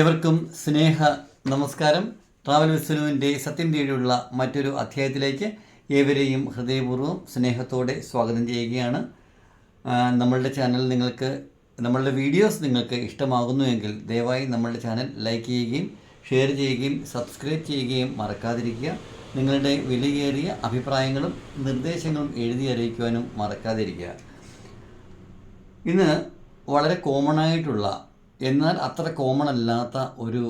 ഏവർക്കും സ്നേഹ നമസ്കാരം. ട്രാവൽ വിസ്നുവിന്റെ സത്യം തേടിയുള്ള മറ്റൊരു അധ്യായത്തിലേക്ക് ഏവരെയും ഹൃദയപൂർവം സ്നേഹത്തോടെ സ്വാഗതം ചെയ്യുകയാണ്. നമ്മളുടെ ചാനൽ നിങ്ങൾക്ക് നമ്മളുടെ വീഡിയോസ് നിങ്ങൾക്ക് ഇഷ്ടമാകുന്നുവെങ്കിൽ ദയവായി നമ്മളുടെ ചാനൽ ലൈക്ക് ചെയ്യുകയും ഷെയർ ചെയ്യുകയും സബ്സ്ക്രൈബ് ചെയ്യുകയും മറക്കാതിരിക്കുക. നിങ്ങളുടെ വിലയേറിയ അഭിപ്രായങ്ങളും നിർദ്ദേശങ്ങളും എഴുതി അറിയിക്കുവാനും മറക്കാതിരിക്കുക. ഇന്ന് വളരെ കോമൺ ആയിട്ടുള്ള എന്നാൽ അത്ര കോമൺ അല്ലാത്ത ഒരു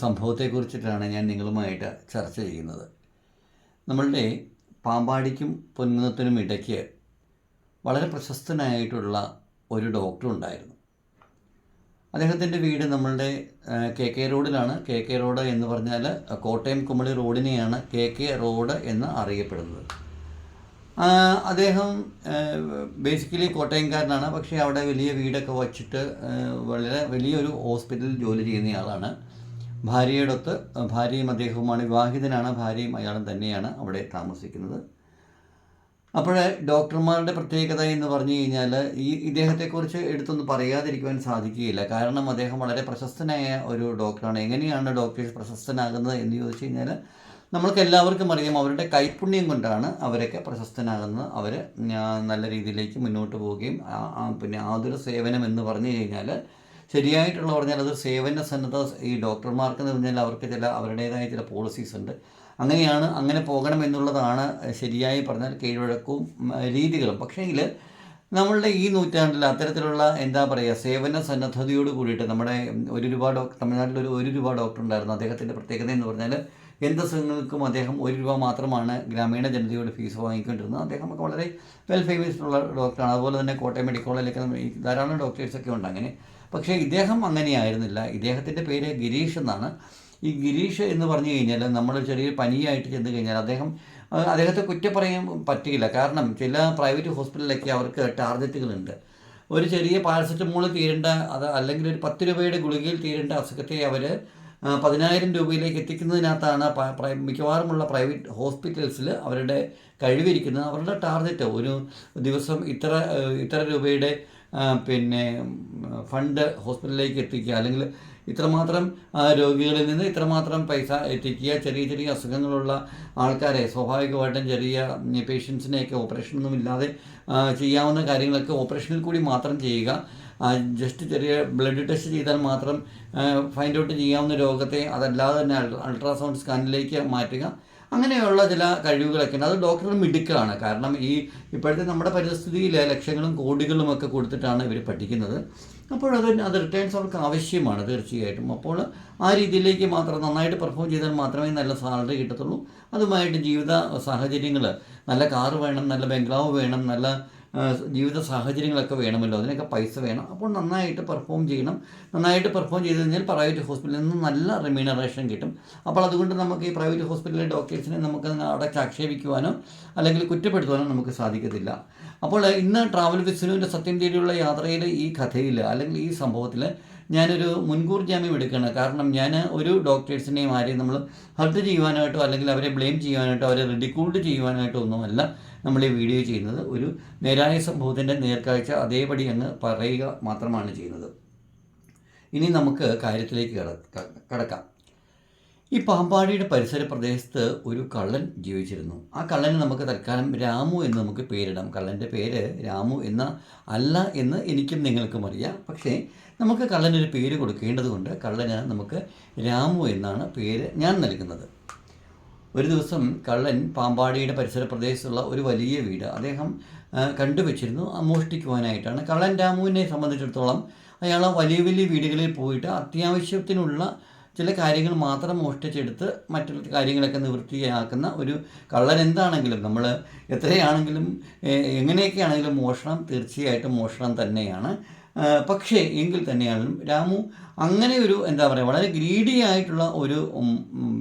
സംഭവത്തെക്കുറിച്ചിട്ടാണ് ഞാൻ നിങ്ങളുമായിട്ട് ചർച്ച ചെയ്യുന്നത്. നമ്മളുടെ പാമ്പാടിക്കും പൊന്നത്തിനും ഇടയ്ക്ക് വളരെ പ്രശസ്തനായിട്ടുള്ള ഒരു ഡോക്ടർ ഉണ്ടായിരുന്നു. അദ്ദേഹത്തിന്റെ വീട് നമ്മളുടെ കെ കെ റോഡിലാണ്. കെ കെ റോഡ് എന്ന് പറഞ്ഞാൽ കോട്ടയം കുമളി റോഡിനെയാണ് കെ കെ റോഡ് എന്ന് അറിയപ്പെടുന്നത്. അദ്ദേഹം ബേസിക്കലി കോട്ടയംകാരനാണ്. പക്ഷേ അവിടെ വലിയ വീടൊക്കെ വച്ചിട്ട് വളരെ വലിയൊരു ഹോസ്പിറ്റലിൽ ജോലി ചെയ്യുന്നയാളാണ് ഭാര്യയോടൊത്ത് ഭാര്യയും അദ്ദേഹവുമാണ്. വിവാഹിതനാണ്. ഭാര്യയും അയാളും തന്നെയാണ് അവിടെ താമസിക്കുന്നത്. അപ്പോൾ ഡോക്ടർമാരുടെ പ്രത്യേകത എന്ന് പറഞ്ഞു കഴിഞ്ഞാൽ ഈ ഇദ്ദേഹത്തെക്കുറിച്ച് എടുത്തൊന്നും പറയാതിരിക്കുവാൻ സാധിക്കുകയില്ല. കാരണം അദ്ദേഹം വളരെ പ്രശസ്തനായ ഒരു ഡോക്ടറാണ്. എങ്ങനെയാണ് ഡോക്ടേഴ്സ് പ്രശസ്തനാകുന്നത് എന്ന് ചോദിച്ചു കഴിഞ്ഞാൽ നമ്മൾക്ക് എല്ലാവർക്കും അറിയാം അവരുടെ കൈപ്പുണ്യം കൊണ്ടാണ് അവരൊക്കെ പ്രശസ്തനാകുന്നത്. അവർ നല്ല രീതിയിലേക്ക് മുന്നോട്ട് പോവുകയും പിന്നെ ആതുര സേവനം എന്ന് പറഞ്ഞു കഴിഞ്ഞാൽ ശരിയായിട്ടുള്ള പറഞ്ഞാൽ അതൊരു സേവന സന്നദ്ധ ഈ ഡോക്ടർമാർക്ക് എന്ന് പറഞ്ഞാൽ അവർക്ക് ചില അവരുടേതായ ചില പോളിസീസ് ഉണ്ട്. അങ്ങനെയാണ് അങ്ങനെ പോകണം എന്നുള്ളതാണ് ശരിയായി പറഞ്ഞാൽ കീഴ്വഴക്കവും രീതികളും. പക്ഷേങ്കിൽ നമ്മളുടെ ഈ നൂറ്റാണ്ടിൽ അത്തരത്തിലുള്ള എന്താ പറയുക സേവന സന്നദ്ധതയോട് കൂടിയിട്ട് നമ്മുടെ ഒരു രൂപ ഡോക്ടർ തമിഴ്നാട്ടിൽ ഒരു ഒരു രൂപ ഡോക്ടർ ഉണ്ടായിരുന്നു. അദ്ദേഹത്തിന്റെ പ്രത്യേകത എന്ന് പറഞ്ഞാൽ എന്ത് സംഘങ്ങൾക്കും അദ്ദേഹം ഒരു രൂപ മാത്രമാണ് ഗ്രാമീണ ജനതയുടെ ഫീസ് വാങ്ങിക്കൊണ്ടിരുന്നത്. അദ്ദേഹം ഒക്കെ വളരെ വെൽ ഫേമസ് ഉള്ള ഡോക്ടറാണ് അതുപോലെ തന്നെ കോട്ടയം മെഡിക്കൽ കോളേജിലൊക്കെ ധാരാളം ഡോക്ടേഴ്സൊക്കെ ഉണ്ട് അങ്ങനെ. പക്ഷേ ഇദ്ദേഹം അങ്ങനെയായിരുന്നില്ല. ഇദ്ദേഹത്തിന്റെ പേര് ഗിരീഷ് എന്നാണ്. ഈ ഗിരീഷ് എന്ന് പറഞ്ഞു കഴിഞ്ഞാൽ നമ്മൾ ചെറിയ പനിയായിട്ട് ചെന്ന് കഴിഞ്ഞാൽ അദ്ദേഹം അദ്ദേഹത്തെ കുറ്റം പറയാൻ പറ്റില്ല. കാരണം ചില പ്രൈവറ്റ് ഹോസ്പിറ്റലിലൊക്കെ അവർക്ക് ടാർഗറ്റുകളുണ്ട് ഒരു ചെറിയ പാരസെറ്റമോൾ തീരേണ്ട അത് അല്ലെങ്കിൽ ഒരു പത്ത് രൂപയുടെ ഗുളികയിൽ തീരേണ്ട അസുഖത്തെ അവർ പതിനായിരം രൂപയിലേക്ക് എത്തിക്കുന്നതിനകത്താണ് മിക്കവാറുമുള്ള പ്രൈവറ്റ് ഹോസ്പിറ്റൽസിൽ അവരുടെ കഴിവിരിക്കുന്നത്. അവരുടെ ടാർഗറ്റ് ഒരു ദിവസം ഇത്ര ഇത്ര രൂപയുടെ പിന്നെ ഫണ്ട് ഹോസ്പിറ്റലിലേക്ക് എത്തിക്കുക അല്ലെങ്കിൽ ഇത്രമാത്രം രോഗികളിൽ നിന്ന് ഇത്രമാത്രം പൈസ എത്തിക്കുക ചെറിയ ചെറിയ അസുഖങ്ങളുള്ള ആൾക്കാരെ സ്വാഭാവികമായിട്ടും ചെറിയ പേഷ്യൻസിനെയൊക്കെ ഓപ്പറേഷനൊന്നും ഇല്ലാതെ ചെയ്യാവുന്ന കാര്യങ്ങളൊക്കെ ഓപ്പറേഷനിൽ കൂടി മാത്രം ചെയ്യുക. ജസ്റ്റ് ചെറിയ ബ്ലഡ് ടെസ്റ്റ് ചെയ്താൽ മാത്രം ഫൈൻഡ് ഔട്ട് ചെയ്യാവുന്ന രോഗത്തെ അതല്ലാതെ തന്നെ അൾട്രാസൗണ്ട് സ്കാനിലേക്ക് മാറ്റുക. അങ്ങനെയുള്ള ചില കഴിവുകളൊക്കെ അത് ഡോക്ടർ മിടുക്കാണ് കാരണം ഈ ഇപ്പോഴത്തെ നമ്മുടെ പരിസ്ഥിതിയിൽ ലക്ഷങ്ങളും കോടികളും ഒക്കെ കൊടുത്തിട്ടാണ് ഇവർ പഠിക്കുന്നത്. അപ്പോൾ അത് അത് റിട്ടേൺസ് അവർക്ക് ആവശ്യമാണ് തീർച്ചയായിട്ടും. അപ്പോൾ ആ രീതിയിലേക്ക് മാത്രം നന്നായിട്ട് പെർഫോം ചെയ്താൽ മാത്രമേ നല്ല സാലറി കിട്ടത്തുള്ളൂ. അതുമായിട്ട് ജീവിത സാഹചര്യങ്ങൾ നല്ല കാറ് വേണം നല്ല ബംഗ്ലാവ് വേണം നല്ല ജീവിത സാഹചര്യങ്ങളൊക്കെ വേണമല്ലോ. അതിനൊക്കെ പൈസ വേണം. അപ്പോൾ നന്നായിട്ട് പെർഫോം ചെയ്യണം. നന്നായിട്ട് പെർഫോം ചെയ്ത് കഴിഞ്ഞാൽ പ്രൈവറ്റ് ഹോസ്പിറ്റലിൽ നിന്ന് നല്ല റിമ്യൂണറേഷൻ കിട്ടും. അപ്പോൾ അതുകൊണ്ട് നമുക്ക് ഈ പ്രൈവറ്റ് ഹോസ്പിറ്റലിലെ ഡോക്ടേഴ്സിനെ നമുക്ക് അവിടെ ആക്ഷേപിക്കുവാനോ അല്ലെങ്കിൽ കുറ്റപ്പെടുത്തുവാനോ നമുക്ക് സാധിക്കത്തില്ല. അപ്പോൾ ഇന്ന് ട്രാവൽ വിസ്നുവിന്റെ സത്യം തേടിയുള്ള യാത്രയിൽ ഈ കഥയിൽ അല്ലെങ്കിൽ ഈ സംഭവത്തിൽ ഞാനൊരു മുൻകൂർ ജാമ്യം എടുക്കുകയാണ്. കാരണം ഞാൻ ഒരു ഡോക്ടേഴ്സിനെയും ആരെയും നമ്മൾ ഹർട്ട് ചെയ്യുവാനായിട്ടോ അല്ലെങ്കിൽ അവരെ ബ്ലെയിം ചെയ്യുവാനായിട്ടോ അവരെ റിഡിക്യൂൾഡ് ചെയ്യുവാനായിട്ടോ ഒന്നുമല്ല. നമ്മൾ ഈ വീഡിയോ ചെയ്യുന്നത് ഒരു നേരായ സംഭവത്തിന്റെ നേർക്കാഴ്ച അതേപടി അങ്ങ് പറയുക മാത്രമാണ് ചെയ്യുന്നത്. ഇനി നമുക്ക് കാര്യത്തിലേക്ക് കടക്കാം. ഈ പാമ്പാടിയുടെ പരിസര പ്രദേശത്ത് ഒരു കള്ളൻ ജീവിച്ചിരുന്നു. ആ കള്ളന് നമുക്ക് തൽക്കാലം രാമു എന്ന് നമുക്ക് പേരിടാം. കള്ളന്റെ പേര് രാമു എന്ന അല്ല എന്ന് എനിക്കും നിങ്ങൾക്കും അറിയാം. പക്ഷേ നമുക്ക് കള്ളനൊരു പേര് കൊടുക്കേണ്ടതുകൊണ്ട് കള്ളന് നമുക്ക് രാമു എന്നാണ് പേര് ഞാൻ നൽകുന്നത്. ഒരു ദിവസം കള്ളൻ പാമ്പാടിയുടെ പരിസര പ്രദേശത്തുള്ള ഒരു വലിയ വീട് അദ്ദേഹം കണ്ടുവച്ചിരുന്നു. മോഷ്ടിക്കുവാനായിട്ടാണ്. കള്ളൻ രാമുവിനെ സംബന്ധിച്ചിടത്തോളം അയാൾ വലിയ വലിയ വീടുകളിൽ പോയിട്ട് അത്യാവശ്യത്തിനുള്ള ചില കാര്യങ്ങൾ മാത്രം മോഷ്ടിച്ചെടുത്ത് മറ്റുള്ള കാര്യങ്ങളൊക്കെ നിവൃത്തിയാക്കുന്ന ഒരു കള്ളൻ എന്താണെങ്കിലും നമ്മൾ എത്രയാണെങ്കിലും എങ്ങനെയൊക്കെയാണെങ്കിലും മോഷണം തീർച്ചയായിട്ടും മോഷണം തന്നെയാണ്. പക്ഷേ എങ്കിൽ തന്നെയാണ് രാമു അങ്ങനെ ഒരു എന്താ പറയുക വളരെ ഗ്രീഡി ആയിട്ടുള്ള ഒരു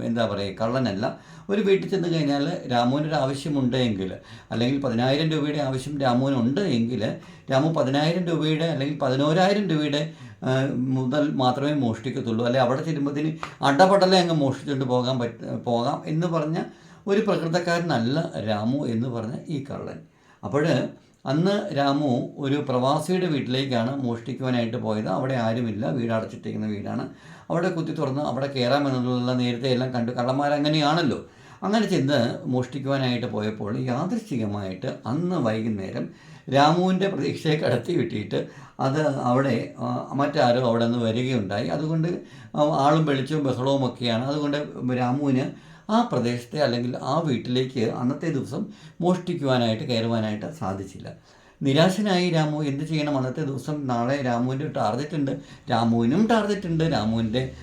എന്താ പറയുക കള്ളനല്ല. ഒരു വീട്ടിൽ ചെന്ന് കഴിഞ്ഞാൽ രാമുവിനൊരു ആവശ്യമുണ്ട് എങ്കിൽ അല്ലെങ്കിൽ പതിനായിരം രൂപയുടെ ആവശ്യം രാമുവിനുണ്ട് എങ്കിൽ രാമു പതിനായിരം രൂപയുടെ അല്ലെങ്കിൽ പതിനോരായിരം രൂപയുടെ മുതൽ മാത്രമേ മോഷ്ടിക്കത്തുള്ളൂ. അല്ലെ അവിടെ ചെല്ലുമ്പോഴത്തേന് അടപടലെ അങ്ങ് മോഷ്ടിച്ചുകൊണ്ട് പോകാൻ പറ്റ പോകാം എന്ന് പറഞ്ഞ ഒരു പ്രകൃതക്കാരനല്ല രാമു എന്ന് പറഞ്ഞ ഈ കള്ളൻ. അപ്പോൾ അന്ന് രാമു ഒരു പ്രവാസിയുടെ വീട്ടിലേക്കാണ് മോഷ്ടിക്കുവാനായിട്ട് പോയത്. അവിടെ ആരുമില്ല. വീട് അടച്ചിട്ടിരിക്കുന്ന വീടാണ്. അവിടെ കുത്തി തുറന്ന് അവിടെ കയറാമെന്നുള്ള നേരത്തെ എല്ലാം കണ്ടു. കള്ളന്മാരങ്ങനെയാണല്ലോ. അങ്ങനെ ചെന്ന് മോഷ്ടിക്കുവാനായിട്ട് പോയപ്പോൾ യാദൃശ്ചികമായിട്ട് അന്ന് വൈകുന്നേരം രാമുവിന്റെ പ്രതീക്ഷയെ കടത്തി വിട്ടിട്ട് അത് അവിടെ മറ്റാരോ അവിടെ നിന്ന് വരികയുണ്ടായി. അതുകൊണ്ട് ആളും വെളിച്ചവും ബഹളവും ഒക്കെയാണ്. അതുകൊണ്ട് രാമുവിന് ആ പ്രദേശത്തെ അല്ലെങ്കിൽ ആ വീട്ടിലേക്ക് അന്നത്തെ ദിവസം മോഷ്ടിക്കുവാനായിട്ട് കയറുവാനായിട്ട് സാധിച്ചില്ല. നിരാശനായി രാമു എന്ത് ചെയ്യണം? അന്നത്തെ ദിവസം നാളെ രാമുവിന്റെ ടാർഗറ്റ് ഉണ്ട്. രാമുവിനും ടാർഗറ്റ് ഉണ്ട്. രാമുവിന്റെ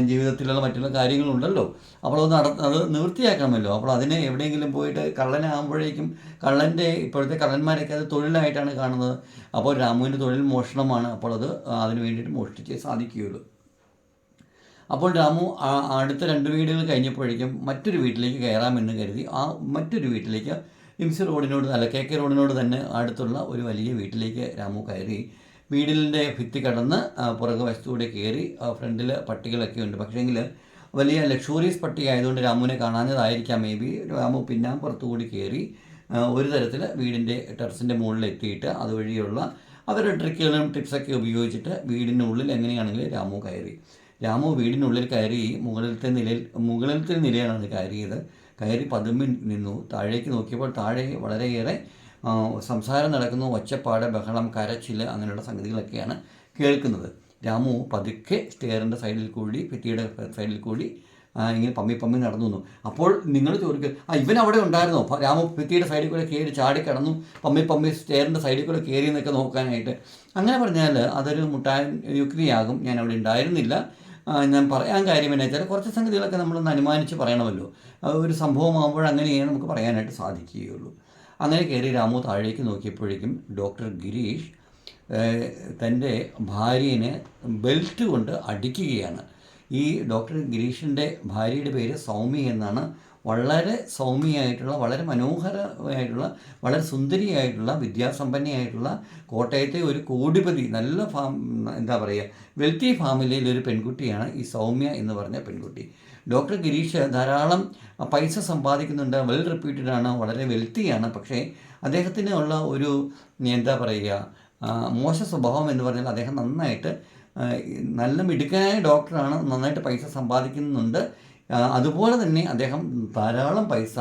ജീവിതത്തിലുള്ള മറ്റുള്ള കാര്യങ്ങളുണ്ടല്ലോ. അപ്പോൾ അത് അത് നിവൃത്തിയാക്കണമല്ലോ അപ്പോൾ അതിനെ എവിടെയെങ്കിലും പോയിട്ട് കള്ളനാകുമ്പോഴേക്കും കള്ളന്റെ ഇപ്പോഴത്തെ കള്ളന്മാരൊക്കെ അത് തൊഴിലായിട്ടാണ് കാണുന്നത്. അപ്പോൾ രാമുവിന്റെ തൊഴിൽ മോഷണമാണ്. അപ്പോൾ അത് അതിന് വേണ്ടിയിട്ട് മോഷ്ടിച്ചേ സാധിക്കുകയുള്ളൂ. അപ്പോൾ രാമു അടുത്ത രണ്ട് വീടുകൾ കഴിഞ്ഞപ്പോഴേക്കും മറ്റൊരു വീട്ടിലേക്ക് കയറാമെന്ന് കരുതി ആ മറ്റൊരു വീട്ടിലേക്ക് ഇംസി റോഡിനോട് അല്ല കെ കെ റോഡിനോട് തന്നെ അടുത്തുള്ള ഒരു വലിയ വീട്ടിലേക്ക് രാമു കയറി വീടിന്റെ ഭിത്തി കടന്ന് പുറകു വശത്തൂടെ കയറി ഫ്രണ്ടിൽ പട്ടികളൊക്കെ ഉണ്ട്. പക്ഷേങ്കിൽ വലിയ ലക്ഷൂറിയസ് പട്ടിക ആയതുകൊണ്ട് രാമുവിനെ കാണാഞ്ഞതായിരിക്കാം. മേ ബി രാമു പിന്നാമ്പുറത്തുകൂടി കയറി ഒരു തരത്തിൽ വീടിന്റെ ടെറസിന്റെ മുകളിൽ എത്തിയിട്ട് അതുവഴിയുള്ള അവരുടെ ട്രിക്കുകളും ടിപ്സൊക്കെ ഉപയോഗിച്ചിട്ട് വീടിനുള്ളിൽ എങ്ങനെയാണെങ്കിലും രാമു കയറി. രാമു വീടിനുള്ളിൽ കയറി മുകളിലത്തെ നിലയിൽ മുകളിലത്തെ നിലയാണ് അത് കയറിയത്. കയറി പതുമ്പി നിന്നു. താഴേക്ക് നോക്കിയപ്പോൾ താഴെ വളരെയേറെ സംസാരം നടക്കുന്നു. ഒച്ചപ്പാട് ബഹളം കരച്ചിൽ അങ്ങനെയുള്ള സംഗതികളൊക്കെയാണ് കേൾക്കുന്നത്. രാമു പതുക്കെ സ്റ്റെയറിന്റെ സൈഡിൽ കൂടി ഭിത്തിയുടെ സൈഡിൽ കൂടി ഇങ്ങനെ പമ്മി പമ്മി നടന്നു വന്നു അപ്പോൾ നിങ്ങൾ ചോദിക്കുക ആ ഇവൻ അവിടെ ഉണ്ടായിരുന്നു? രാമു ഭിത്തിയുടെ സൈഡിൽ കൂടെ കയറി ചാടി കടന്നു. പമ്മി പമ്മി സ്റ്റെയറിന്റെ സൈഡിൽ കൂടെ കയറി എന്നൊക്കെ നോക്കാനായിട്ട്. അങ്ങനെ പറഞ്ഞാൽ അതൊരു മുട്ടായ യുക്തിയാകും. ഞാൻ അവിടെ ഉണ്ടായിരുന്നില്ല. ഞാൻ പറയാൻ കാര്യം എന്നാ വെച്ചാൽ കുറച്ച് സംഗതികളൊക്കെ നമ്മളൊന്ന് അനുമാനിച്ച് പറയണമല്ലോ. ഒരു സംഭവമാകുമ്പോൾ അങ്ങനെയേ നമുക്ക് പറയാനായിട്ട് സാധിക്കുകയുള്ളൂ. അങ്ങനെ കയറി രാമു താഴേക്ക് നോക്കിയപ്പോഴേക്കും ഡോക്ടർ ഗിരീഷ് തന്റെ ഭാര്യനെ ബെൽറ്റ് കൊണ്ട് അടിക്കുകയാണ്. ഈ ഡോക്ടർ ഗിരീഷിന്റെ ഭാര്യയുടെ പേര് സൗമ്യ എന്നാണ്. വളരെ സൗമ്യയായിട്ടുള്ള വളരെ മനോഹരമായിട്ടുള്ള വളരെ സുന്ദരിയായിട്ടുള്ള വിദ്യാസമ്പന്നയായിട്ടുള്ള കോട്ടയത്തെ ഒരു കോടിപതി നല്ല ഫാം എന്താ പറയുക വെൽത്തി ഫാമിലിയിലെ ഒരു പെൺകുട്ടിയാണ് ഈ സൗമ്യ എന്ന് പറഞ്ഞ പെൺകുട്ടി. ഡോക്ടർ ഗിരീഷ് ധാരാളം പൈസ സമ്പാദിക്കുന്നുണ്ട് വെൽ റിപ്പീറ്റഡ് ആണ് വളരെ വെൽത്തിയാണ് പക്ഷേ അദ്ദേഹത്തിന് ഉള്ള ഒരു എന്താ പറയുക മോശ സ്വഭാവം എന്ന് പറഞ്ഞാൽ അദ്ദേഹം നന്നായിട്ട് നല്ല മിടുക്കനായ ഡോക്ടറാണ് നന്നായിട്ട് പൈസ സമ്പാദിക്കുന്നുണ്ട്. അതുപോലെ തന്നെ അദ്ദേഹം ധാരാളം പൈസ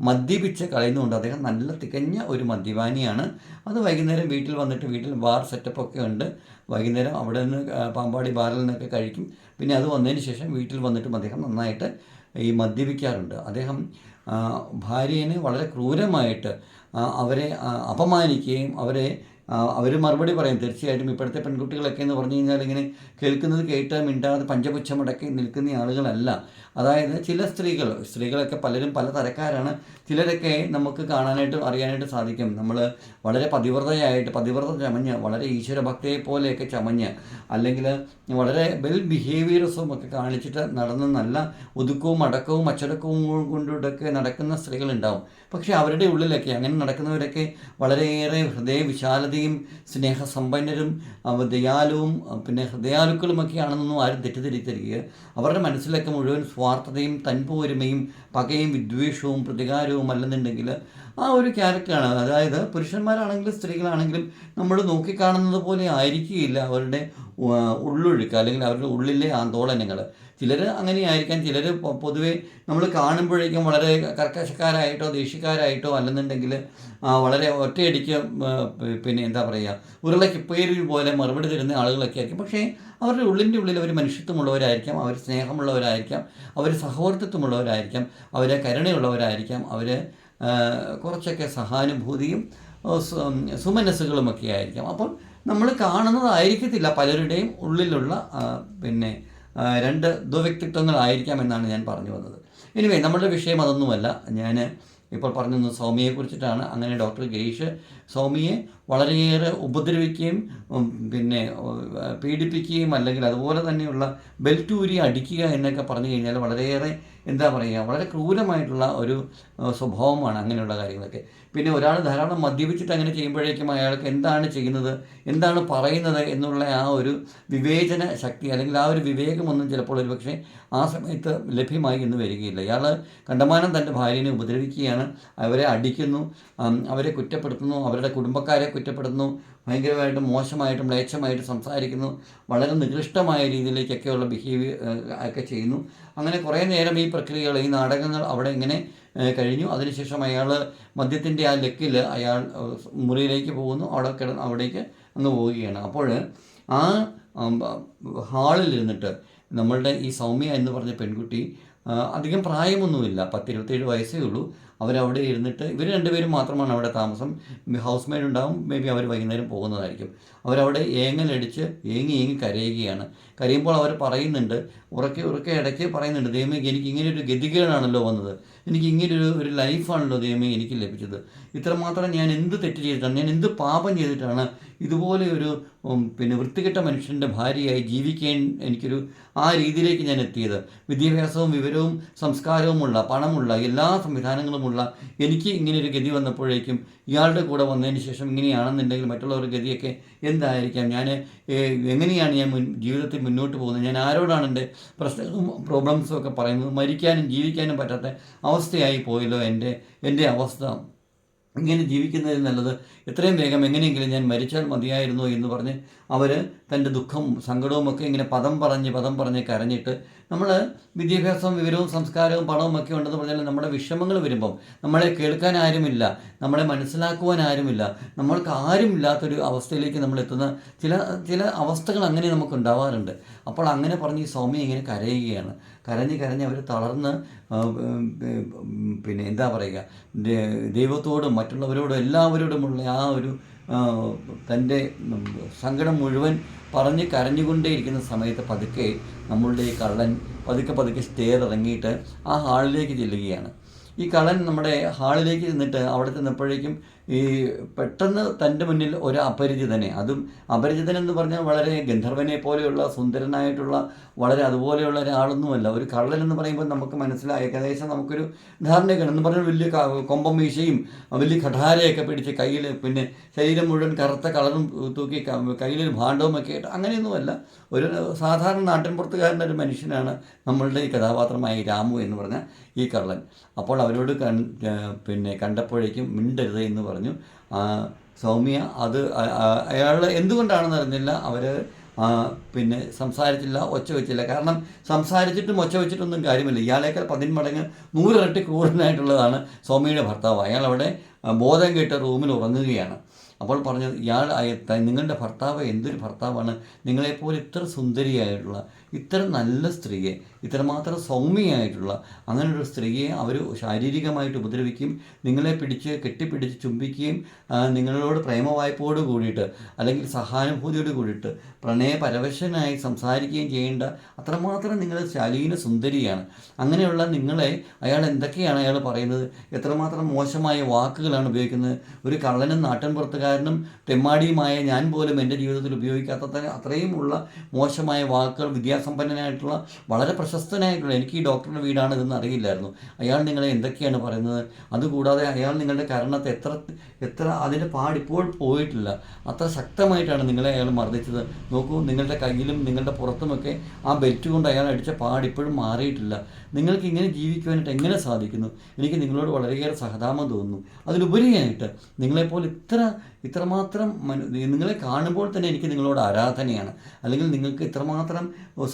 മദ്യപിച്ച് കളയുന്നുണ്ട്. അദ്ദേഹം നല്ല തികഞ്ഞ ഒരു മദ്യപാനിയാണ്. അത് വൈകുന്നേരം വീട്ടിൽ വന്നിട്ട് വീട്ടിൽ ബാർ സെറ്റപ്പ് ഒക്കെ ഉണ്ട്. വൈകുന്നേരം അവിടെ നിന്ന് പാമ്പാടി ബാറിൽ നിന്നൊക്കെ കഴിക്കും. പിന്നെ അത് വന്നതിന് ശേഷം വീട്ടിൽ വന്നിട്ടും അദ്ദേഹം നന്നായിട്ട് ഈ മദ്യപിക്കാറുണ്ട്. അദ്ദേഹം ഭാര്യേനെ വളരെ ക്രൂരമായിട്ട് അവരെ അപമാനിക്കുകയും അവരെ അവർ മറുപടി പറയും. തീർച്ചയായിട്ടും ഇപ്പോഴത്തെ പെൺകുട്ടികളൊക്കെ എന്ന് പറഞ്ഞു കഴിഞ്ഞാൽ ഇങ്ങനെ കേൾക്കുന്നത് കേട്ട് മിണ്ടാതെ പഞ്ചപുച്ഛമടക്കി നിൽക്കുന്ന ആളുകളല്ല. അതായത് ചില സ്ത്രീകൾ സ്ത്രീകളൊക്കെ പലരും പല തരക്കാരാണ്. ചിലരൊക്കെ നമുക്ക് കാണാനായിട്ട് അറിയാനായിട്ട് സാധിക്കും. നമ്മൾ വളരെ പതിവ്രതയായിട്ട് പതിവ്രത ചമഞ്ഞ് വളരെ ഈശ്വരഭക്തയെ പോലെയൊക്കെ ചമഞ്ഞ് അല്ലെങ്കിൽ വളരെ വെൽ ബിഹേവിയർസും ഒക്കെ കാണിച്ചിട്ട് നടന്ന് നല്ല ഒതുക്കവും അടക്കവും അച്ചടക്കവും കൊണ്ടൊക്കെ നടക്കുന്ന സ്ത്രീകളുണ്ടാവും. പക്ഷേ അവരുടെ ഉള്ളിലൊക്കെ അങ്ങനെ നടക്കുന്നവരൊക്കെ വളരെയേറെ ഹൃദയവിശാലതയും സ്നേഹസമ്പന്നരും അവ ദയാലുവും പിന്നെ ഹൃദയാലുക്കളുമൊക്കെയാണെന്നൊന്നും ആരും തെറ്റിദ്ധരിക്കരുത്. അവരുടെ മനസ്സിലൊക്കെ മുഴുവൻ സ്വാർത്ഥതയും തൻപോരുമയും പകയും വിദ്വേഷവും പ്രതികാരവും അല്ലെന്നുണ്ടെങ്കിൽ ആ ഒരു ക്യാരക്ടറാണ്. അതായത് പുരുഷന്മാരാണെങ്കിലും സ്ത്രീകളാണെങ്കിലും നമ്മൾ നോക്കിക്കാണുന്നത് പോലെ ആയിരിക്കുകയില്ല അവരുടെ ഉള്ളൊഴുക്ക് അല്ലെങ്കിൽ അവരുടെ ഉള്ളിലെ ആന്തോളനങ്ങൾ ചിലർ അങ്ങനെയായിരിക്കാം. ചിലർ പൊതുവേ നമ്മൾ കാണുമ്പോഴേക്കും വളരെ കർക്കശക്കാരായിട്ടോ ദേഷ്യക്കാരായിട്ടോ അല്ലെന്നുണ്ടെങ്കിൽ വളരെ ഒറ്റയടിക്ക് പിന്നെ എന്താ പറയുക ഉരുളയ്ക്ക് പേര് പോലെ മറുപടി തരുന്ന ആളുകളൊക്കെ ആയിരിക്കും. പക്ഷേ അവരുടെ ഉള്ളിന്റെ ഉള്ളിൽ അവർ മനുഷ്യത്വമുള്ളവരായിരിക്കാം അവർ സ്നേഹമുള്ളവരായിരിക്കാം അവർ സഹോദരത്വമുള്ളവരായിരിക്കാം അവർ കരുണയുള്ളവരായിരിക്കാം അവർ കുറച്ചൊക്കെ സഹാനുഭൂതിയും സുമനസ്സുകളുമൊക്കെ ആയിരിക്കാം. അപ്പോൾ നമ്മൾ കാണുന്നതായിരിക്കത്തില്ല പലരുടെയും ഉള്ളിലുള്ള പിന്നെ രണ്ട് ദുവ്യക്തിത്വങ്ങളായിരിക്കാം എന്നാണ് ഞാൻ പറഞ്ഞു വന്നത്. എനിവേ നമ്മുടെ വിഷയം അതൊന്നുമല്ല. ഞാൻ ഇപ്പോൾ പറഞ്ഞത് സൗമിയെ കുറിച്ചിട്ടാണ്. അങ്ങനെ ഡോക്ടർ ഗിരീഷ് സൗമ്യയെ വളരെയേറെ ഉപദ്രവിക്കുകയും പിന്നെ പീഡിപ്പിക്കുകയും അല്ലെങ്കിൽ അതുപോലെ തന്നെയുള്ള ബെൽറ്റൂരി അടിക്കുക എന്നൊക്കെ പറഞ്ഞു കഴിഞ്ഞാൽ വളരെയേറെ എന്താ പറയുക വളരെ ക്രൂരമായിട്ടുള്ള ഒരു സ്വഭാവമാണ് അങ്ങനെയുള്ള കാര്യങ്ങളൊക്കെ. പിന്നെ ഒരാൾ ധാരാളം മദ്യപിച്ചിട്ട് അങ്ങനെ ചെയ്യുമ്പോഴേക്കും അയാൾക്ക് എന്താണ് ചെയ്യുന്നത് എന്താണ് പറയുന്നത് എന്നുള്ള ആ ഒരു വിവേചന ശക്തി അല്ലെങ്കിൽ ആ ഒരു വിവേകമൊന്നും ചിലപ്പോൾ ഒരു പക്ഷേ ആ സമയത്ത് ലഭ്യമായി എന്ന് വരികയില്ല. ഇയാൾ കണ്ടമാനം തന്റെ ഭാര്യനെ ഉപദ്രവിക്കുകയാണ് അവരെ അടിക്കുന്നു അവരെ കുറ്റപ്പെടുത്തുന്നു അവരുടെ കുടുംബക്കാരെ കുറ്റപ്പെടുത്തുന്നു ഭയങ്കരമായിട്ട് മോശമായിട്ടും മ്ലേച്ഛമായിട്ട് സംസാരിക്കുന്നു വളരെ നികൃഷ്ടമായ രീതിയിലേക്കൊക്കെയുള്ള ബിഹേവിയർ ഒക്കെ ചെയ്യുന്നു. അങ്ങനെ കുറേ നേരം ഈ പ്രക്രിയകൾ ഈ നാടകങ്ങൾ അവിടെ ഇങ്ങനെ കഴിഞ്ഞു. അതിനുശേഷം അയാൾ മദ്യത്തിന്റെ ആ ലെക്കിൽ അയാൾ മുറിയിലേക്ക് പോകുന്നു. അവിടെ കിടന്ന് അവിടേക്ക് അങ്ങ് പോവുകയാണ്. അപ്പോൾ ആ ഹാളിൽ ഇരുന്നിട്ട് നമ്മളുടെ ഈ സൗമ്യ എന്ന് പറഞ്ഞ പെൺകുട്ടി അധികം പ്രായമൊന്നുമില്ല. പത്തിരുപത്തേഴ് വയസ്സേ ഉള്ളൂ. അവരവിടെ ഇരുന്നിട്ട് ഇവർ രണ്ടുപേരും മാത്രമാണ് അവിടെ താമസം. ഹൗസ് മെയ്ഡ് ഉണ്ടാവും മേ ബി അവർ വൈകുന്നേരം പോകുന്നതായിരിക്കും. അവരവിടെ ഏങ്ങലടിച്ച് ഏങ്ങി ഏങ്ങി കരയുകയാണ്. കരയുമ്പോൾ അവർ പറയുന്നുണ്ട് ഉറക്കെ ഉറക്കെ ഇടയ്ക്ക് പറയുന്നുണ്ട് ദൈവമേ എനിക്ക് ഇങ്ങനെ ഒരു ഗതികേടാണല്ലോ വന്നത്. എനിക്ക് ഇങ്ങനെ ഒരു ഒരു ലൈഫാണല്ലോ ദൈവമേ എനിക്ക് ലഭിച്ചത്. ഇത്രമാത്രം ഞാൻ എന്ത് തെറ്റ് ചെയ്തിട്ടാണ് ഞാൻ എന്ത് പാപം ചെയ്തിട്ടാണ് ഇതുപോലെ ഒരു പിന്നെ വൃത്തികെട്ട മനുഷ്യന്റെ ഭാര്യയായി ജീവിക്കാൻ എനിക്കൊരു ആ രീതിയിലേക്ക് ഞാൻ എത്തിയത്. വിദ്യാഭ്യാസവും വിവരവും സംസ്കാരവുമുള്ള പണമുള്ള എല്ലാ സംവിധാനങ്ങളുമുള്ള എനിക്ക് ഇങ്ങനെ ഒരു ഗതി വന്നപ്പോഴേക്കും ഇയാളുടെ കൂടെ വന്നതിന് ശേഷം ഇങ്ങനെയാണെന്നുണ്ടെങ്കിൽ മറ്റുള്ളവരുടെ ഗതിയൊക്കെ എന്തായിരിക്കാം? ഞാൻ എങ്ങനെയാണ് ഞാൻ ജീവിതത്തിൽ മുന്നോട്ട് പോകുന്നത്? ഞാൻ ആരോടാണ് എന്റെ പ്രശ്നങ്ങളും പ്രോബ്ലംസും ഒക്കെ പറയുന്നത്? മരിക്കാനും ജീവിക്കാനും പറ്റാത്ത അവസ്ഥയായി പോയല്ലോ എന്റെ എന്റെ അവസ്ഥ. ഇങ്ങനെ ജീവിക്കുന്നതിൽ നല്ലത് എത്രയും വേഗം എങ്ങനെയെങ്കിലും ഞാൻ മരിച്ചാൽ മതിയായിരുന്നു എന്ന് പറഞ്ഞ് അവർ തന്റെ ദുഃഖവും സങ്കടവും ഒക്കെ ഇങ്ങനെ പദം പറഞ്ഞ് പദം പറഞ്ഞ് കരഞ്ഞിട്ട് നമ്മൾ വിദ്യാഭ്യാസവും വിവരവും സംസ്കാരവും പണവും ഒക്കെ ഉണ്ടെന്ന് പറഞ്ഞാൽ നമ്മുടെ വിഷമങ്ങൾ വരുമ്പം നമ്മളെ കേൾക്കാൻ ആരുമില്ല നമ്മളെ മനസ്സിലാക്കുവാൻ ആരുമില്ല നമ്മൾക്ക് ആരുമില്ലാത്തൊരു അവസ്ഥയിലേക്ക് നമ്മൾ എത്തുന്ന ചില ചില അവസ്ഥകൾ അങ്ങനെ നമുക്ക് ഉണ്ടാവാറുണ്ട്. അപ്പോൾ അങ്ങനെ പറഞ്ഞ് ഈ സ്വാമി ഇങ്ങനെ കരയുകയാണ്. കരഞ്ഞ് കരഞ്ഞ് അവർ തളർന്ന് പിന്നെ എന്താ പറയുക ദൈവത്തോടും മറ്റുള്ളവരോടും എല്ലാവരോടുമുള്ള ആ ഒരു ആ, തന്റെ ഉം, സങ്കടം മുഴുവൻ പറഞ്ഞ് കരഞ്ഞുകൊണ്ടേയിരിക്കുന്ന സമയത്ത് പതുക്കെ നമ്മളുടെ ഈ കള്ളൻ പതുക്കെ പതുക്കെ സ്റ്റെയർ ഇറങ്ങിയിട്ട് ആ ഹാളിലേക്ക് ചെല്ലുകയാണ്. ഈ കള്ളൻ നമ്മുടെ ഹാളിലേക്ക് ചെന്നിട്ട് അവിടെ ചെന്നപ്പോഴേക്കും ഈ പെട്ടെന്ന് തന്റെ മുന്നിൽ ഒരു അപരിചിതനെ അതും അപരിചിതൻ എന്ന് പറഞ്ഞാൽ വളരെ ഗന്ധർവനെ പോലെയുള്ള സുന്ദരനായിട്ടുള്ള വളരെ അതുപോലെയുള്ള ഒരാളൊന്നുമല്ല. ഒരു കള്ളനെന്ന് പറയുമ്പോൾ നമുക്ക് മനസ്സിലായ ഏകദേശം നമുക്കൊരു ധാരണയൊക്കെയാണ് എന്ന് പറഞ്ഞാൽ വലിയ കൊമ്പം വീശയും വലിയ കഠാരയൊക്കെ പിടിച്ച് കയ്യിൽ പിന്നെ ശരീരം മുഴുവൻ കറുത്ത കളറും തൂക്കി കയ്യിലൊരു ഭാണ്ഡവും ഒക്കെ ആയിട്ട് അങ്ങനെയൊന്നുമല്ല. ഒരു സാധാരണ നാട്ടിൻപുറത്തുകാരന്റെ ഒരു മനുഷ്യനാണ് നമ്മളുടെ ഈ കഥാപാത്രമായ രാമു എന്ന് പറഞ്ഞ ഈ കള്ളൻ. അപ്പോൾ അവരോട് കൺ പിന്നെ കണ്ടപ്പോഴേക്കും മിണ്ടരുത് എന്ന് പറഞ്ഞു. സൗമ്യ അത് അയാൾ എന്തുകൊണ്ടാണെന്ന് അറിഞ്ഞില്ല. അവർ പിന്നെ സംസാരിച്ചില്ല ഒച്ച വെച്ചില്ല. കാരണം സംസാരിച്ചിട്ടും ഒച്ച വെച്ചിട്ടൊന്നും കാര്യമില്ല. ഇയാളേക്കാൾ പതിന്മടങ്ങ് നൂറിരട്ടി ക്രൂരനായിട്ടുള്ളതാണ് സൗമ്യയുടെ ഭർത്താവ്. അയാൾ അവിടെ ബോധം കെട്ട റൂമിൽ ഉറങ്ങുകയാണ്. അപ്പോൾ പറഞ്ഞു ഇയാൾ നിങ്ങളുടെ ഭർത്താവ് എന്തൊരു ഭർത്താവാണ്? നിങ്ങളെപ്പോലെ ഇത്ര സുന്ദരിയായിട്ടുള്ള ഇത്ര നല്ല സ്ത്രീയെ ഇത്രമാത്രം സൗമ്യയായിട്ടുള്ള അങ്ങനെ ഒരു സ്ത്രീയെ അവർ ശാരീരികമായിട്ട് ഉപദ്രവിക്കുകയും നിങ്ങളെ പിടിച്ച് കെട്ടിപ്പിടിച്ച് ചുംബിക്കുകയും നിങ്ങളോട് പ്രേമവായ്പോട് കൂടിയിട്ട് അല്ലെങ്കിൽ സഹാനുഭൂതിയോട് കൂടിയിട്ട് പ്രണയപരവശനായി സംസാരിക്കുകയും ചെയ്യേണ്ട അത്രമാത്രം നിങ്ങൾ ശാലീന സുന്ദരിയാണ്. അങ്ങനെയുള്ള നിങ്ങളെ അയാൾ എന്തൊക്കെയാണ് അയാൾ പറയുന്നത്? എത്രമാത്രം മോശമായ വാക്കുകളാണ് ഉപയോഗിക്കുന്നത്? ഒരു കള്ളനും നാട്ടിൻപുറത്തുകാരനും തെമ്മാടിയുമായ ഞാൻ പോലും എന്റെ ജീവിതത്തിൽ ഉപയോഗിക്കാത്ത അത്രയുമുള്ള മോശമായ വാക്കുകൾ വിദ്യാസമ്പന്നനായിട്ടുള്ള വളരെ പ്രശസ്തനായിട്ടുള്ള എനിക്ക് ഈ ഡോക്ടറുടെ വീടാണ് ഇതെന്ന് അറിയില്ലായിരുന്നു. അയാൾ നിങ്ങളെ എന്തൊക്കെയാണ് പറയുന്നത്? അതുകൂടാതെ അയാൾ നിങ്ങളുടെ കരണത്തെ എത്ര എത്ര അതിന്റെ പാടിപ്പോൾ പോയിട്ടില്ല. അത്ര ശക്തമായിട്ടാണ് നിങ്ങളെ അയാൾ മർദ്ദിച്ചത്. നോക്കൂ നിങ്ങളുടെ കയ്യിലും നിങ്ങളുടെ പുറത്തുമൊക്കെ ആ ബെൽറ്റ് കൊണ്ട് അയാൾ അടിച്ച പാടിപ്പോഴും മാറിയിട്ടില്ല. നിങ്ങൾക്ക് ഇങ്ങനെ ജീവിക്കുവാനായിട്ട് എങ്ങനെ സാധിക്കുന്നു? എനിക്ക് നിങ്ങളോട് വളരെയേറെ സഹതാപം തോന്നുന്നു. അതിലുപരിയായിട്ട് നിങ്ങളെപ്പോലെ ഇത്ര ഇത്രമാത്രം നിങ്ങളെ കാണുമ്പോൾ തന്നെ എനിക്ക് നിങ്ങളോട് ആരാധനയാണ്. അല്ലെങ്കിൽ നിങ്ങൾക്ക് ഇത്രമാത്രം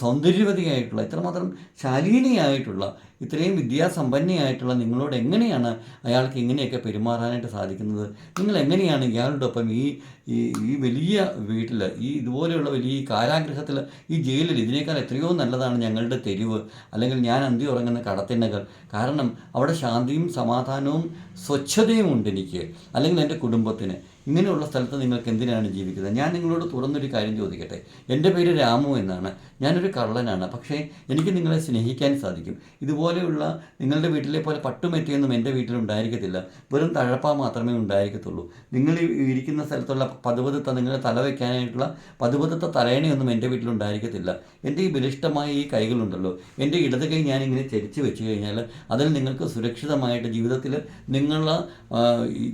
സൗന്ദര്യവതിയായിട്ടുള്ള ഇത്രമാത്രം ശാലീനയായിട്ടുള്ള ഇത്രയും വിദ്യാസമ്പന്നയായിട്ടുള്ള നിങ്ങളോട് എങ്ങനെയാണ് അയാൾക്ക് ഇങ്ങനെയൊക്കെ പെരുമാറാനായിട്ട് സാധിക്കുന്നത്? നിങ്ങൾ എങ്ങനെയാണ് ഇയാളുടെ ഒപ്പം ഈ ഈ വലിയ വീട്ടിൽ ഈ ഇതുപോലെയുള്ള വലിയ ഈ കാരാഗ്രഹത്തിൽ ഈ ജയിലിൽ ഇതിനേക്കാൾ എത്രയോ നല്ലതാണ് ഞങ്ങളുടെ തെരുവ്. അല്ലെങ്കിൽ ഞാൻ അന്തി ഉറങ്ങുന്ന കടത്തിണ്ണകൾ. കാരണം അവിടെ ശാന്തിയും സമാധാനവും സ്വച്ഛതയും ഉണ്ട് എനിക്ക്. അല്ലെങ്കിൽ എന്റെ കുടുംബത്തിന്. ഇങ്ങനെയുള്ള സ്ഥലത്ത് നിങ്ങൾക്ക് എന്തിനാണ് ജീവിക്കുന്നത്? ഞാൻ നിങ്ങളോട് തുറന്നൊരു കാര്യം ചോദിക്കട്ടെ. എന്റെ പേര് രാമു എന്നാണ്. ഞാനൊരു കള്ളനാണ്. പക്ഷേ എനിക്ക് നിങ്ങളെ സ്നേഹിക്കാൻ സാധിക്കും. ഇതുപോലെയുള്ള നിങ്ങളുടെ വീട്ടിലെ പോലെ പട്ടുമെറ്റിയൊന്നും എന്റെ വീട്ടിൽ ഉണ്ടായിരിക്കത്തില്ല. വെറും തഴപ്പ മാത്രമേ ഉണ്ടായിരിക്കത്തുള്ളൂ. നിങ്ങൾ ഇരിക്കുന്ന സ്ഥലത്തുള്ള പതുപതത്ത നിങ്ങളെ തല വയ്ക്കാനായിട്ടുള്ള പതുപതത്ത തലയണയൊന്നും എന്റെ വീട്ടിലുണ്ടായിരിക്കത്തില്ല എന്റെ ഈ ബലിഷ്ടമായ ഈ കൈകളുണ്ടല്ലോ. എന്റെ ഇടത് കൈ ഞാനിങ്ങനെ ചരിച്ച് വെച്ച് കഴിഞ്ഞാൽ അതിൽ നിങ്ങൾക്ക് സുരക്ഷിതമായിട്ട് ജീവിതത്തിൽ നിങ്ങൾ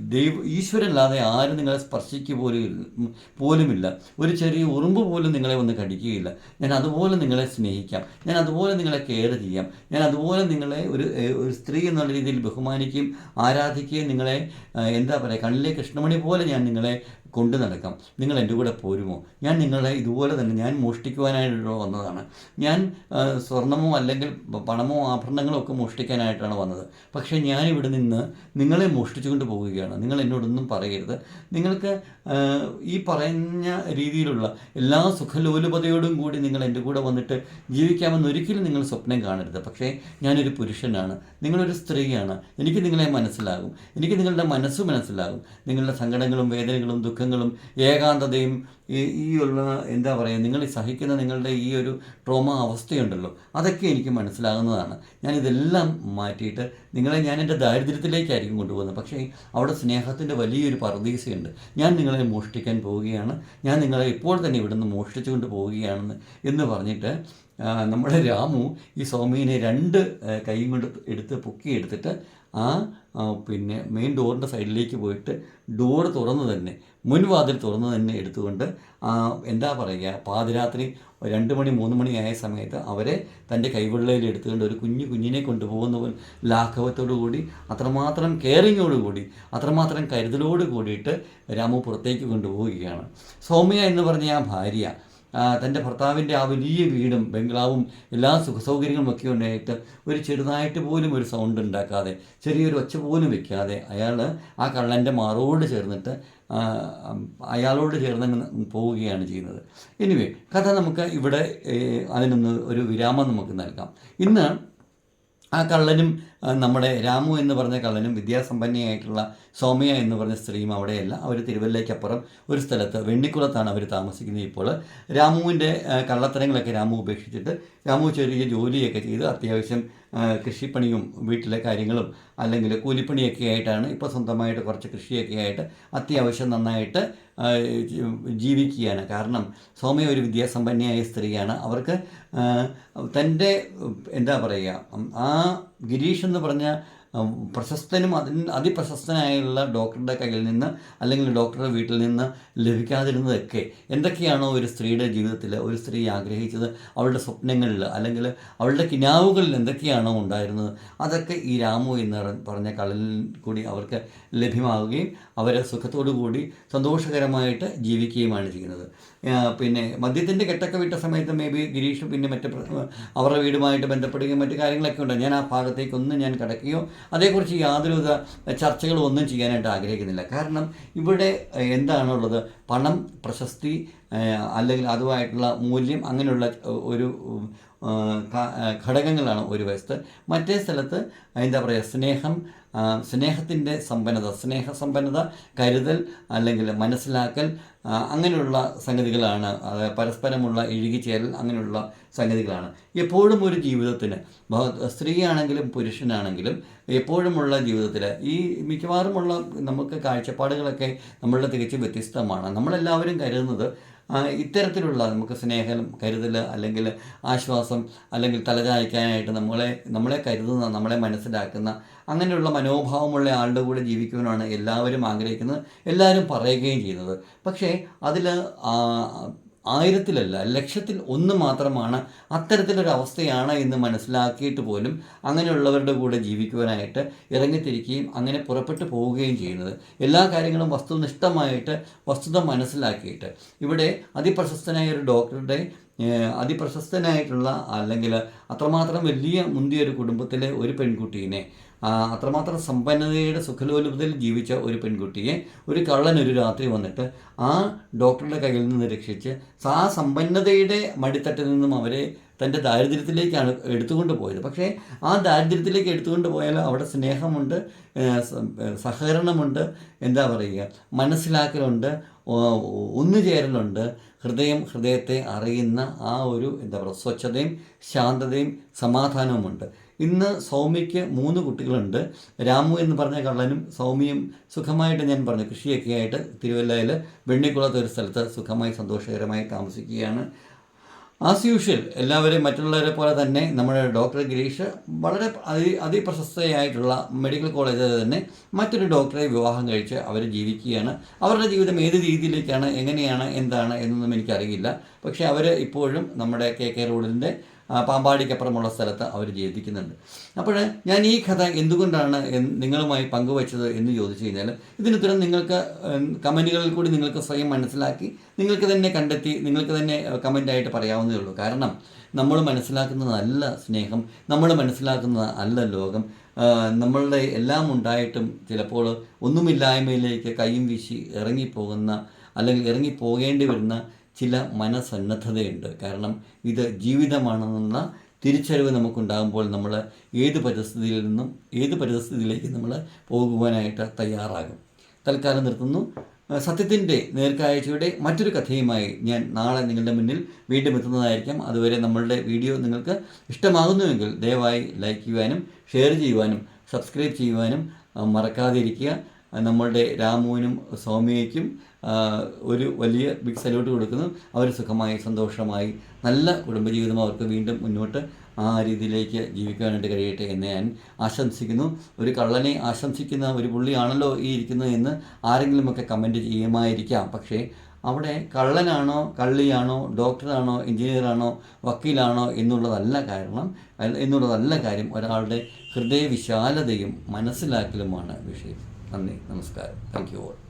ദൈവ ഈശ്വരല്ലാതെ ആരും നിങ്ങളെ സ്പർശിക്കുക പോലും പോലുമില്ല. ഒരു ചെറിയ ഉറുമ്പ് പോലും നിങ്ങളെ ഒന്ന് കടിക്കുകയില്ല. ഞാൻ അതുപോലെ നിങ്ങളെ സ്നേഹിക്കാം. ഞാൻ അതുപോലെ നിങ്ങളെ കെയർ ചെയ്യാം. ഞാൻ അതുപോലെ നിങ്ങളെ ഒരു ഒരു സ്ത്രീ എന്നുള്ള രീതിയിൽ ബഹുമാനിക്കുകയും ആരാധിക്കുകയും നിങ്ങളെ എന്താ പറയുക കണ്ണിലെ കൃഷ്ണമണി പോലെ ഞാൻ നിങ്ങളെ കൊണ്ടു നടക്കാം. നിങ്ങൾ എന്റെ കൂടെ പോരുമോ? ഞാൻ നിങ്ങളെ ഇതുപോലെ തന്നെ ഞാൻ മോഷ്ടിക്കുവാനായിട്ടോ വന്നതാണ്. ഞാൻ സ്വർണമോ അല്ലെങ്കിൽ പണമോ ആഭരണങ്ങളോ ഒക്കെ മോഷ്ടിക്കാനായിട്ടാണ് വന്നത്. പക്ഷേ ഞാൻ ഇവിടെ നിന്ന് നിങ്ങളെ മോഷ്ടിച്ചുകൊണ്ട് പോവുകയാണ്. നിങ്ങൾ എന്നോടൊന്നും പറയരുത്. നിങ്ങൾക്ക് ഈ പറഞ്ഞ രീതിയിലുള്ള എല്ലാ സുഖലോലുപതയോടും കൂടി നിങ്ങൾ എന്റെ കൂടെ വന്നിട്ട് ജീവിക്കാമെന്ന് ഒരിക്കലും നിങ്ങൾ സ്വപ്നം കാണരുത്. പക്ഷേ ഞാനൊരു പുരുഷനാണ്. നിങ്ങളൊരു സ്ത്രീയാണ്. എനിക്ക് നിങ്ങളെ മനസ്സിലാകും. എനിക്ക് നിങ്ങളുടെ മനസ്സ് മനസ്സിലാകും. നിങ്ങളുടെ സങ്കടങ്ങളും വേദനകളും ദുഃഖങ്ങളും ഏകാന്തതയും ഈ ഉള്ള എന്താ പറയുക നിങ്ങൾ സഹിക്കുന്ന നിങ്ങളുടെ ഈ ഒരു ട്രോമ അവസ്ഥയുണ്ടല്ലോ അതൊക്കെ എനിക്ക് മനസ്സിലാകുന്നതാണ്. ഞാൻ ഇതെല്ലാം മാറ്റിയിട്ട് നിങ്ങളെ ഞാൻ എന്റെ ദാരിദ്ര്യത്തിലേക്കായിരിക്കും കൊണ്ടുപോകുന്നത്. പക്ഷേ അവിടെ സ്നേഹത്തിന്റെ വലിയൊരു പർദീസയുണ്ട്. ഞാൻ നിങ്ങളെ മോഷ്ടിക്കാൻ പോവുകയാണ്. ഞാൻ നിങ്ങളെ ഇപ്പോൾ തന്നെ ഇവിടുന്ന് മോഷ്ടിച്ചുകൊണ്ട് പോവുകയാണെന്ന് എന്ന് പറഞ്ഞിട്ട് നമ്മുടെ രാമു ഈ സ്വാമീനെ രണ്ട് കൈയും കൊണ്ട് എടുത്ത് പൊക്കി എടുത്തിട്ട് ആ പിന്നെ മെയിൻ ഡോറിന്റെ സൈഡിലേക്ക് പോയിട്ട് ഡോർ തുറന്ന് തന്നെ മുൻവാതിൽ തുറന്ന് തന്നെ എടുത്തുകൊണ്ട് എന്താ പറയുക പാതിരാത്രി രണ്ട് മണി മൂന്ന് മണി ആയ സമയത്ത് അവരെ തന്റെ കൈവെള്ളയിൽ എടുത്തുകൊണ്ട് ഒരു കുഞ്ഞു കുഞ്ഞിനെ കൊണ്ടുപോകുന്ന പോലെ ലാഘവത്തോടു കൂടി അത്രമാത്രം കെയറിങ്ങോടുകൂടി അത്രമാത്രം കരുതലോട് കൂടിയിട്ട് രാമു പുറത്തേക്ക് കൊണ്ടുപോവുകയാണ്. സൗമ്യ എന്ന് പറഞ്ഞ ആ ഭാര്യ തന്റെ ഭർത്താവിന്റെ ആ വലിയ വീടും ബംഗ്ലാവും എല്ലാ സുഖസൗകര്യങ്ങളും ഒക്കെ ഉണ്ടായിട്ട് ഒരു ചെറുതായിട്ട് പോലും ഒരു സൗണ്ട് ഉണ്ടാക്കാതെ ചെറിയൊരു ഒച്ച പോലും വെക്കാതെ അയാൾ ആ കള്ളന്റെ മാറോട് ചേർന്നിട്ട് അയാളോട് ചേർന്ന് പോവുകയാണ് ചെയ്യുന്നത്. എനിവേ കഥ നമുക്ക് ഇവിടെ അതിനൊന്ന് ഒരു വിരാമം നമുക്ക് നൽകാം. ഇന്ന് ആ കള്ളനും നമ്മുടെ രാമു എന്ന് പറഞ്ഞ കള്ളനും വിദ്യാസമ്പന്നയായിട്ടുള്ള സൗമ്യ എന്ന് പറഞ്ഞ സ്ത്രീയും അവിടെയല്ല. അവർ തിരുവല്ലയ്ക്കപ്പുറം ഒരു സ്ഥലത്ത് വെണ്ണിക്കുളത്താണ് അവർ താമസിക്കുന്നത് ഇപ്പോൾ. രാമുവിന്റെ കള്ളത്തരങ്ങളൊക്കെ രാമു ഉപേക്ഷിച്ചിട്ട് രാമു ചെറിയ ജോലിയൊക്കെ ചെയ്ത് അത്യാവശ്യം കൃഷിപ്പണിയും വീട്ടിലെ കാര്യങ്ങളും അല്ലെങ്കിൽ കൂലിപ്പണിയൊക്കെ ആയിട്ടാണ് ഇപ്പോൾ സ്വന്തമായിട്ട് കുറച്ച് കൃഷിയൊക്കെ ആയിട്ട് അത്യാവശ്യം നന്നായിട്ട് ജീവിക്കുകയാണ്. കാരണം സോമയ ഒരു വിദ്യാസമ്പന്നയായ സ്ത്രീയാണ്. അവർക്ക് തന്റെ എന്താ പറയുക ആ ഗിരീഷ് എന്ന് പറഞ്ഞ പ്രശസ്തനും അതിന് അതിപ്രശസ്തനായുള്ള ഡോക്ടറുടെ കയ്യിൽ നിന്ന് അല്ലെങ്കിൽ ഡോക്ടറുടെ വീട്ടിൽ നിന്ന് ലഭിക്കാതിരുന്നതൊക്കെ എന്തൊക്കെയാണോ ഒരു സ്ത്രീയുടെ ജീവിതത്തിൽ ഒരു സ്ത്രീ ആഗ്രഹിച്ചത് അവളുടെ സ്വപ്നങ്ങളിൽ അല്ലെങ്കിൽ അവളുടെ കിനാവുകളിൽ എന്തൊക്കെയാണോ ഉണ്ടായിരുന്നത് അതൊക്കെ ഈ രാമു എന്ന് പറഞ്ഞ കള്ളലിൽ കൂടി അവർക്ക് ലഭ്യമാവുകയും അവരെ സുഖത്തോടു കൂടി സന്തോഷകരമായിട്ട് ജീവിക്കുകയുമാണ് ചെയ്യുന്നത്. പിന്നെ മദ്യത്തിന്റെ കെട്ടൊക്കെ വിട്ട സമയത്ത് മേ ബി ഗിരീഷ് പിന്നെ മറ്റ് അവരുടെ വീടുമായിട്ട് ബന്ധപ്പെടുകയും മറ്റു കാര്യങ്ങളൊക്കെ ഉണ്ട്. ഞാൻ ആ ഭാഗത്തേക്കൊന്നും ഞാൻ കിടക്കുകയോ അതേക്കുറിച്ച് യാതൊരുവിധ ചർച്ചകളും ഒന്നും ചെയ്യാനായിട്ട് ആഗ്രഹിക്കുന്നില്ല. കാരണം ഇവിടെ എന്താണുള്ളത്? പണം പ്രശസ്തി അല്ലെങ്കിൽ അതുമായിട്ടുള്ള മൂല്യം അങ്ങനെയുള്ള ഒരു ഘടകങ്ങളാണ് ഒരു വശത്ത്. മറ്റേ സ്ഥലത്ത് എന്താ പറയുക സ്നേഹം സ്നേഹത്തിന്റെ സമ്പന്നത സ്നേഹസമ്പന്നത കരുതൽ അല്ലെങ്കിൽ മനസ്സിലാക്കൽ അങ്ങനെയുള്ള സംഗതികളാണ് പരസ്പരമുള്ള ഇഴുകിച്ചേരൽ അങ്ങനെയുള്ള സംഗതികളാണ്. എപ്പോഴും ഒരു ജീവിതത്തിന് സ്ത്രീയാണെങ്കിലും പുരുഷനാണെങ്കിലും എപ്പോഴുമുള്ള ജീവിതത്തിൽ ഈ മിക്കവാറുമുള്ള നമുക്ക് കാഴ്ചപ്പാടുകളൊക്കെ നമ്മളുടെ തികച്ചും വ്യത്യസ്തമാണ്. നമ്മളെല്ലാവരും കരുതുന്നത് ഇത്തരത്തിലുള്ള നമുക്ക് സ്നേഹം കരുതൽ അല്ലെങ്കിൽ ആശ്വാസം അല്ലെങ്കിൽ തലചായ്ക്കാനായിട്ട് നമ്മളെ നമ്മളെ കരുതുന്ന നമ്മളെ മനസ്സിലാക്കുന്ന അങ്ങനെയുള്ള മനോഭാവമുള്ള ആളുടെ കൂടെ ജീവിക്കുവാനാണ് എല്ലാവരും ആഗ്രഹിക്കുന്നത് എല്ലാവരും പറയുകയും ചെയ്യുന്നത്. പക്ഷേ അതിൽ ആയിരത്തിലല്ല ലക്ഷത്തിൽ ഒന്ന് മാത്രമാണ് അത്തരത്തിലൊരു അവസ്ഥയാണ് എന്ന് മനസ്സിലാക്കിയിട്ട് പോലും അങ്ങനെയുള്ളവരുടെ കൂടെ ജീവിക്കുവാനായിട്ട് ഇറങ്ങിത്തിരിക്കുകയും അങ്ങനെ പുറപ്പെട്ടു പോവുകയും ചെയ്യുന്നത്. എല്ലാ കാര്യങ്ങളും വസ്തുനിഷ്ഠമായിട്ട് വസ്തുത മനസ്സിലാക്കിയിട്ട്. ഇവിടെ അതിപ്രശസ്തനായ ഒരു ഡോക്ടറുടെ അതിപ്രശസ്തനായിട്ടുള്ള അല്ലെങ്കിൽ അത്രമാത്രം വലിയ മുന്തിയ ഒരു കുടുംബത്തിലെ ഒരു പെൺകുട്ടീനെ അത്രമാത്രം സമ്പന്നതയുടെ സുഖലോലുപതയിൽ ജീവിച്ച ഒരു പെൺകുട്ടിയെ ഒരു കള്ളൻ ഒരു രാത്രി വന്നിട്ട് ആ ഡോക്ടറുടെ കയ്യിൽ നിന്ന് രക്ഷിച്ച് ആ സമ്പന്നതയുടെ മടിത്തട്ടിൽ നിന്നും അവരെ തന്റെ ദാരിദ്ര്യത്തിലേക്കാണ് എടുത്തുകൊണ്ട് പോയത്. പക്ഷേ ആ ദാരിദ്ര്യത്തിലേക്ക് എടുത്തുകൊണ്ട് പോയാൽ അവിടെ സ്നേഹമുണ്ട് സഹകരണമുണ്ട് എന്താ പറയുക മനസ്സിലാക്കലുണ്ട് ഒന്നുചേരലുണ്ട് ഹൃദയം ഹൃദയത്തെ അറിയുന്ന ആ ഒരു എന്താ പറയുക സ്വച്ഛതയും ശാന്തതയും സമാധാനവുമുണ്ട്. ഇന്ന് സൗമ്യയ്ക്ക് മൂന്ന് കുട്ടികളുണ്ട്. രാമു എന്ന് പറഞ്ഞ കള്ളനും സൗമ്യയും സുഖമായിട്ട് ഞാൻ പറഞ്ഞു. കൃഷിയൊക്കെ ആയിട്ട് തിരുവല്ലയിൽ വെണ്ണിക്കുളത്ത് ഒരു സ്ഥലത്ത് സുഖമായി സന്തോഷകരമായി താമസിക്കുകയാണ്. ആസ് യൂഷ്വൽ എല്ലാവരെയും മറ്റുള്ളവരെ പോലെ തന്നെ നമ്മുടെ ഡോക്ടർ ഗിരീഷ് വളരെ അതി അതിപ്രശസ്തയായിട്ടുള്ള മെഡിക്കൽ കോളേജിൽ തന്നെ മറ്റൊരു ഡോക്ടറെ വിവാഹം കഴിച്ച് അവർ ജീവിക്കുകയാണ്. അവരുടെ ജീവിതം ഏത് രീതിയിലേക്കാണ് എങ്ങനെയാണ് എന്താണ് എന്നൊന്നും എനിക്കറിയില്ല. പക്ഷേ അവർ ഇപ്പോഴും നമ്മുടെ കെ കെ റോഡിന്റെ പാമ്പാടിക്കപ്പുറമുള്ള സ്ഥലത്ത് അവർ ജീവിക്കുന്നുണ്ട്. അപ്പോൾ ഞാൻ ഈ കഥ എന്തുകൊണ്ടാണ് നിങ്ങളുമായി പങ്കുവച്ചത് എന്ന് ചോദിച്ചു കഴിഞ്ഞാൽ ഇതിനുത്തരം നിങ്ങൾക്ക് കമന്റുകളിൽ കൂടി നിങ്ങൾക്ക് സ്വയം മനസ്സിലാക്കി നിങ്ങൾക്ക് തന്നെ കണ്ടെത്തി നിങ്ങൾക്ക് തന്നെ കമന്റായിട്ട് പറയാവുന്നതേ ഉള്ളൂ. കാരണം നമ്മൾ മനസ്സിലാക്കുന്നതല്ല സ്നേഹം നമ്മൾ മനസ്സിലാക്കുന്നത് അല്ല ലോകം. നമ്മളുടെ എല്ലാം ഉണ്ടായിട്ടും ചിലപ്പോൾ ഒന്നുമില്ലായ്മയിലേക്ക് കൈയും വീശി ഇറങ്ങിപ്പോകുന്ന അല്ലെങ്കിൽ ഇറങ്ങിപ്പോകേണ്ടി വരുന്ന ചില മനസന്നദ്ധതയുണ്ട്. കാരണം ഇത് ജീവിതമാണെന്ന തിരിച്ചറിവ് നമുക്കുണ്ടാകുമ്പോൾ നമ്മൾ ഏത് പരിസ്ഥിതിയിൽ നിന്നും ഏത് പരിസ്ഥിതിയിലേക്ക് നമ്മൾ പോകുവാനായിട്ട് തയ്യാറാകും. തൽക്കാലം നിർത്തുന്നു. സത്യത്തിന്റെ നേർക്കാഴ്ചയുടെ മറ്റൊരു കഥയുമായി ഞാൻ നാളെ നിങ്ങളുടെ മുന്നിൽ വീണ്ടും എത്തുന്നതായിരിക്കാം. അതുവരെ നമ്മളുടെ വീഡിയോ നിങ്ങൾക്ക് ഇഷ്ടമാകുന്നുവെങ്കിൽ ദയവായി ലൈക്ക് ചെയ്യുവാനും ഷെയർ ചെയ്യുവാനും സബ്സ്ക്രൈബ് ചെയ്യുവാനും മറക്കാതിരിക്കുക. മറക്കാതെ നമ്മളുടെ രാമുവിനും സൗമ്യയ്ക്കും ഒരു വലിയ ബിഗ് സല്യൂട്ട് കൊടുക്കുന്നു. അവർ സുഖമായി സന്തോഷമായി നല്ല കുടുംബജീവിതം അവർക്ക് വീണ്ടും മുന്നോട്ട് ആ രീതിയിലേക്ക് ജീവിക്കാനായിട്ട് കഴിയട്ടെ എന്ന് ഞാൻ ആശംസിക്കുന്നു. ഒരു കള്ളനെ ആശംസിക്കുന്ന ഒരു പുള്ളിയാണല്ലോ ഈ ഇരിക്കുന്നത് എന്ന് ആരെങ്കിലുമൊക്കെ കമന്റ് ചെയ്യുമായിരിക്കാം. പക്ഷേ അവിടെ കള്ളനാണോ കള്ളിയാണോ ഡോക്ടറാണോ എഞ്ചിനീയറാണോ വക്കീലാണോ എന്നുള്ളതല്ല കാരണം എന്നുള്ളതല്ല കാര്യം ഒരാളുടെ ഹൃദയവിശാലതയും മനസ്സിലാക്കലുമാണ് വിഷയം. നന്ദി നമസ്കാരം. Thank you all